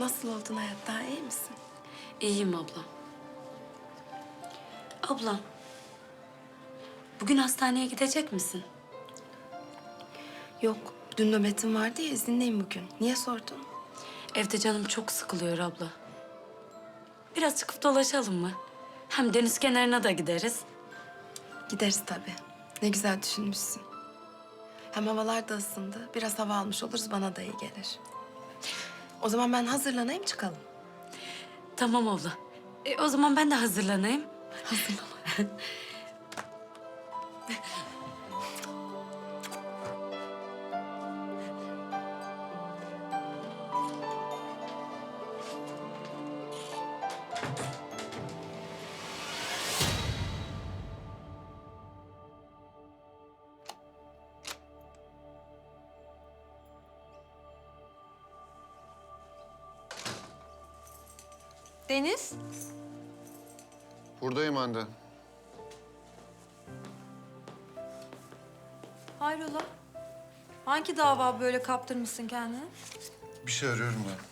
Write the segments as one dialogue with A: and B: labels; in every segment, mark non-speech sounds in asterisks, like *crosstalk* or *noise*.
A: Nasıl oldun hayat? Daha iyi misin?
B: İyiyim abla. Abla. Bugün hastaneye gidecek misin?
A: Yok. Dün nöbetim vardı ya izinliyim bugün. Niye sordun?
B: Evde canım çok sıkılıyor abla. Biraz çıkıp dolaşalım mı? Hem deniz kenarına da gideriz.
A: Gideriz tabii. Ne güzel düşünmüşsün. Hem havalar da ısındı. Biraz hava almış oluruz bana da iyi gelir. O zaman ben hazırlanayım çıkalım.
B: Tamam abla. E, o zaman ben de hazırlanayım.
A: Hazırlan. *laughs*
C: Deniz,
D: Buradayım Hande.
C: hayrola? Hangi dava böyle kaptırmışsın kendini?
D: Bir şey arıyorum da.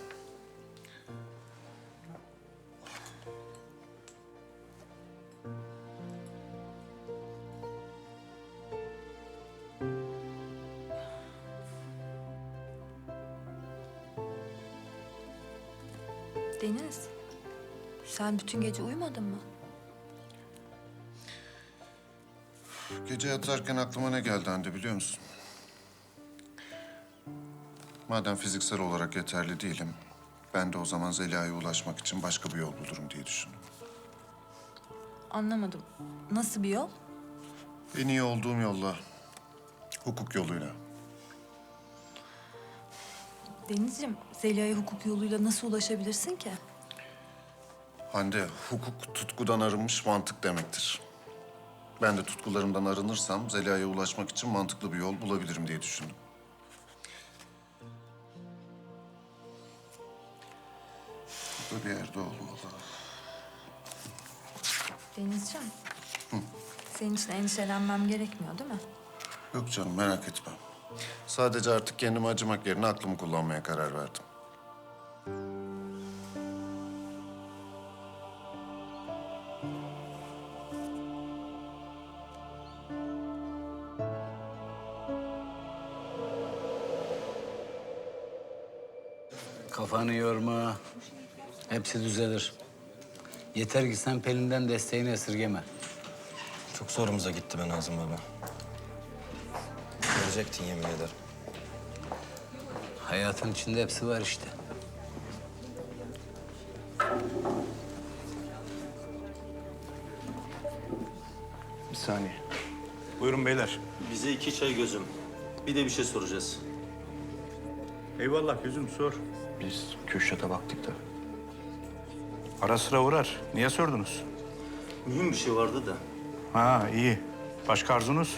C: Deniz, sen bütün gece uyumadın mı?
D: Gece yatarken aklıma ne geldi Hande biliyor musun? Madem fiziksel olarak yeterli değilim, ben de o zaman Zeliha'ya ulaşmak için başka bir yol bulurum diye düşündüm.
C: Anlamadım. Nasıl bir yol?
D: En iyi olduğum yolla, hukuk yoluyla.
C: Denizciğim, Zeliha'ya hukuk yoluyla nasıl ulaşabilirsin ki?
D: Hande, hukuk tutkudan arınmış mantık demektir. Ben de tutkularımdan arınırsam Zeliha'ya ulaşmak için mantıklı bir yol bulabilirim diye düşündüm. Burada bir yerde olmalı.
C: Denizciğim, senin için endişelenmem gerekmiyor değil mi?
D: Yok canım merak etme. Sadece artık kendime acımak yerine aklımı kullanmaya karar verdim.
E: Kafanı yorma. Hepsi düzelir. Yeter ki sen Pelin'den desteğini esirgeme.
F: Çok zorumuza gitti be Nazım baba. Görecektin yemin ederim.
E: Hayatın içinde hepsi var işte.
G: Bir saniye. Buyurun beyler.
H: Bize iki çay gözüm. Bir de bir şey soracağız.
G: Eyvallah gözüm sor. Biz Kürşat'a baktık da. Ara sıra uğrar. Niye sordunuz?
H: Mühim bir şey vardı da.
G: Ha iyi. Başka arzunuz?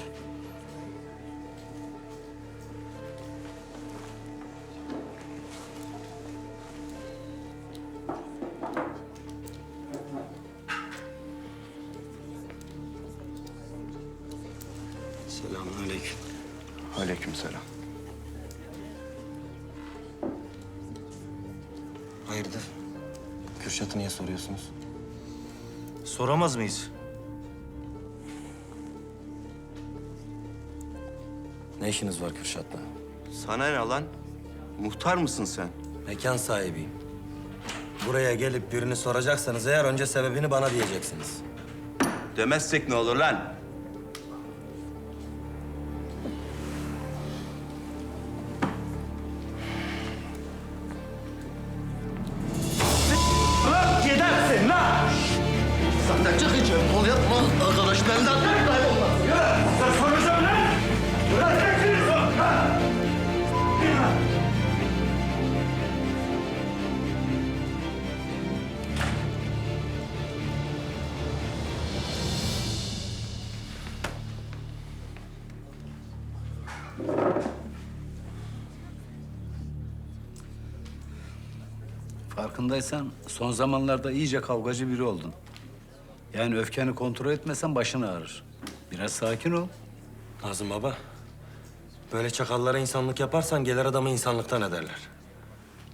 H: Selamünaleyküm.
G: Aleykümselam.
F: Hayırdır? Kürşat'ı niye soruyorsunuz?
H: Soramaz mıyız?
F: Ne işiniz var Kürşat'la?
H: Sana ne lan? Muhtar mısın sen?
F: Mekan sahibiyim. Buraya gelip birini soracaksanız eğer önce sebebini bana diyeceksiniz.
H: Demezsek ne olur lan?
E: Farkındaysan son zamanlarda iyice kavgacı biri oldun. Yani öfkeni kontrol etmesen başın ağrır. Biraz sakin ol.
F: Nazım baba, böyle çakallara insanlık yaparsan gelir adamı insanlıktan ederler.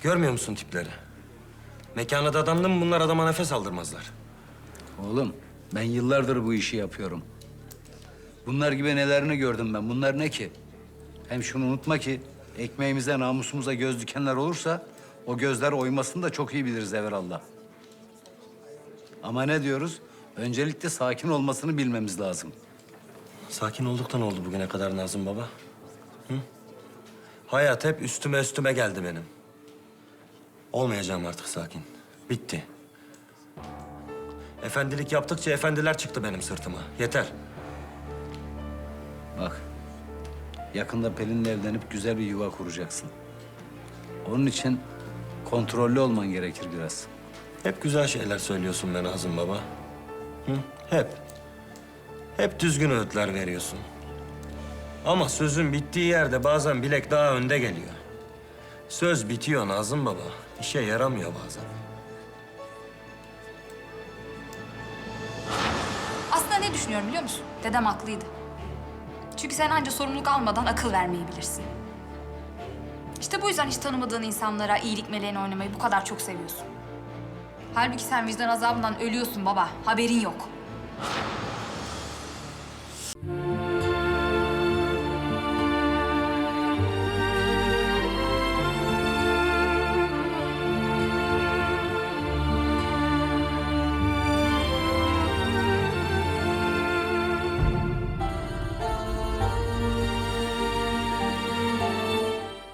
F: Görmüyor musun tipleri? Mekanı da adamdı mı bunlar adama nefes aldırmazlar.
E: Oğlum ben yıllardır bu işi yapıyorum. Bunlar gibi nelerini gördüm ben. Bunlar ne ki? Hem şunu unutma ki ekmeğimize, namusumuza göz dikenler olursa o gözler oymasını da çok iyi biliriz evvelallah. Ama ne diyoruz? Öncelikle sakin olmasını bilmemiz lazım.
F: Sakin olduktan oldu bugüne kadar Nazım baba. Hı? Hayat hep üstüme üstüme geldi benim. Olmayacağım artık sakin. Bitti. Efendilik yaptıkça efendiler çıktı benim sırtıma. Yeter.
E: Bak, yakında Pelin'le evlenip güzel bir yuva kuracaksın. Onun için kontrollü olman gerekir biraz.
F: Hep güzel şeyler söylüyorsun be Nazım baba. Hı? Hep. Hep düzgün öğütler veriyorsun. Ama sözün bittiği yerde bazen bilek daha önde geliyor. Söz bitiyor Nazım baba. İşe yaramıyor bazen.
I: Aslında ne düşünüyorum biliyor musun? Dedem haklıydı. Çünkü sen anca sorumluluk almadan akıl vermeyi bilirsin. İşte bu yüzden hiç tanımadığın insanlara iyilik meleğini oynamayı bu kadar çok seviyorsun. Halbuki sen vicdan azabından ölüyorsun baba. Haberin yok.